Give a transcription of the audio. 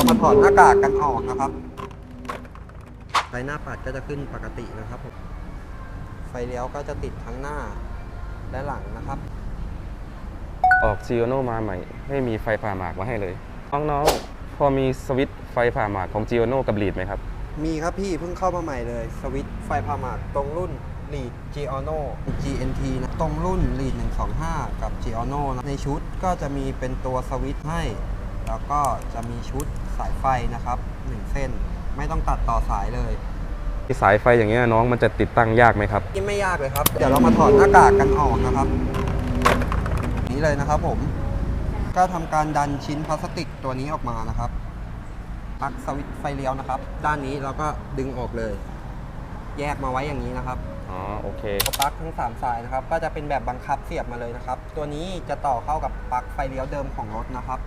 เรามาถอดหน้ากากกันออกนะครับ ไฟหน้าปัดก็จะขึ้นปกตินะครับผมไฟเลี้ยวก็จะติดทั้งหน้าและหลังนะครับ ออก g i o n o มาใหม่ ไม่มีไฟผ่าหมากมาให้เลย น้องๆ พอมีสวิตช์ไฟผ่าหมากของ g i o n o กับ Lead ไหมครับ มีครับพี่เพิ่งเข้ามาใหม่เลย สวิตช์ไฟพาหมากตรงรุ่น Lead g i o n o GNT นะตรงรุ่น Lead 125 กับ g i o n o นะในชุดก็จะมีเป็นตัวสวิตช์ให้ แล้วก็จะมีชุดสายไฟนะครับ1เส้น ไม่ต้องตัดต่อสายเลยสายไฟอย่างเงี้ยน้องมันจะติดตั้งยากไหมครับนี่ไม่ยากเลยครับ เดี๋ยวเรามาถอดหน้ากากกันออกนะครับ นี้เลยนะครับผมก็ทำการดันชิ้นพลาสติกตัวนี้ออกมานะครับปลั๊กสวิตช์ไฟเลี้ยวนะครับ ด้านนี้เราก็ดึงออกเลย แยกมาไว้อย่างนี้นะครับอ๋อโอเคตัวปลั๊กทั้ง 3 สายนะครับ ก็จะเป็นแบบบังคับเสียบมาเลยนะครับ ตัวนี้จะต่อเข้ากับปลั๊กไฟเลี้ยวเดิมของรถนะครับ